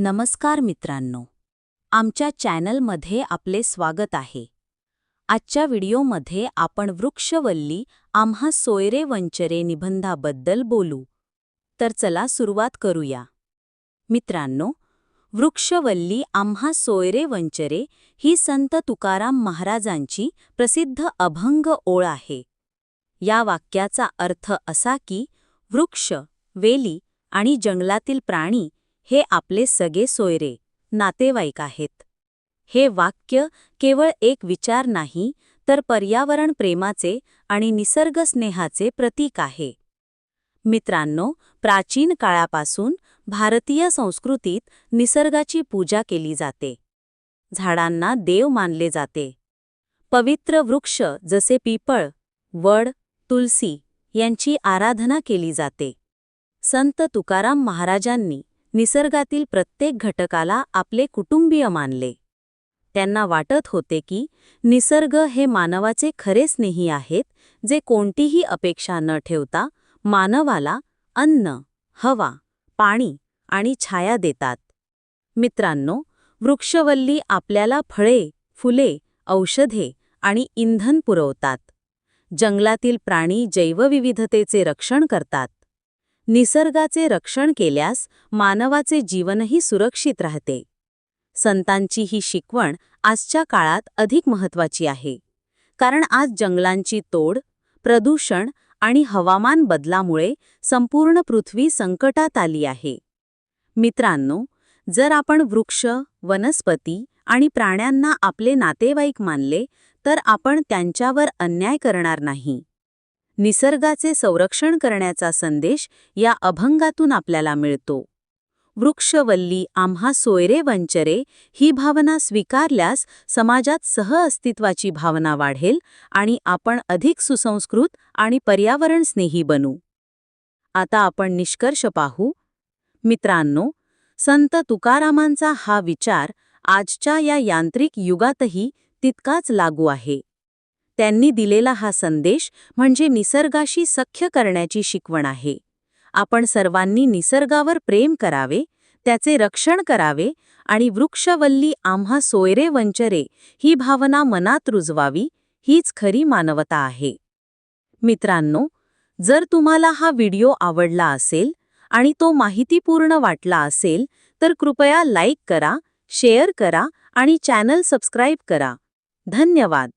नमस्कार मित्रांनो. आमच्या चॅनलमध्ये आपले स्वागत आहे. आजच्या व्हिडिओमध्ये आपण वृक्षवल्ली आम्हा सोयरे वंचरे निबंधाबद्दल बोलू. तर चला सुरुवात करूया. मित्रांनो वृक्षवल्ली आम्हा सोयरे वंचरे ही संत तुकाराम महाराजांची प्रसिद्ध अभंग ओळ आहे. या वाक्याचा अर्थ असा की वृक्ष वेली आणि जंगलातील प्राणी हे आपले सगळे सोयरे नातेवाईक आहेत. हे वाक्य केवळ एक विचार नाही तर पर्यावरण प्रेमाचे आणि निसर्गस्नेहाचे प्रतीक आहे. मित्रांनो प्राचीन काळापासून भारतीय संस्कृतीत निसर्गाची पूजा केली जाते. झाडांना देव मानले जाते. पवित्र वृक्ष जसे पिपळ वड तुलसी यांची आराधना केली जाते. संत तुकाराम महाराजांनी निसर्गातील प्रत्येक घटकाला आपले कुटुंबीय मानले. त्यांना वाटत होते की निसर्ग हे मानवाचे खरे स्नेही आहेत जे कोणतीही अपेक्षा न ठेवता मानवाला अन्न हवा पाणी आणि छाया देतात. मित्रांनो वृक्षवल्ली आपल्याला फळे फुले औषधे आणि इंधन पुरवतात. जंगलातील प्राणी जैवविविधतेचे रक्षण करतात. निसर्गाचे रक्षण केल्यास मानवाचे जीवनही सुरक्षित राहते. संतांची ही शिकवण आजच्या काळात अधिक महत्वाची आहे. कारण आज जंगलांची तोड प्रदूषण आणि हवामान बदलामुळे संपूर्ण पृथ्वी संकटात आली आहे. मित्रांनो जर आपण वृक्ष वनस्पती आणि प्राण्यांना आपले नातेवाईक मानले तर आपण त्यांच्यावर अन्याय करणार नाही. निसर्गाचे संरक्षण करण्याचा संदेश या अभंगातून आपल्याला मिळतो. वृक्षवल्ली आम्हा सोयरे वंचरे ही भावना स्वीकारल्यास समाजात सहअस्तित्वाची भावना वाढेल आणि आपण अधिक सुसंस्कृत आणि पर्यावरण स्नेही बनू. आता आपण निष्कर्ष पाहू. मित्रांनो संत तुकारामांचा हा विचार आजच्या या यांत्रिक युगातही तितकाच लागू आहे. त्यांनी दिलेला हा संदेश म्हणजे निसर्गाशी सख्य करण्याची शिकवण आहे. आपण सर्वांनी निसर्गावर प्रेम करावे त्याचे रक्षण करावे आणि वृक्षवल्ली आम्हा सोयरे वंचरे ही भावना मनात रुजवावी हीच खरी मानवता आहे. मित्रांनो जर तुम्हाला हा व्हिडिओ आवडला असेल आणि तो माहितीपूर्ण वाटला असेल तर कृपया लाईक करा शेअर करा आणि चॅनल सबस्क्राईब करा. धन्यवाद!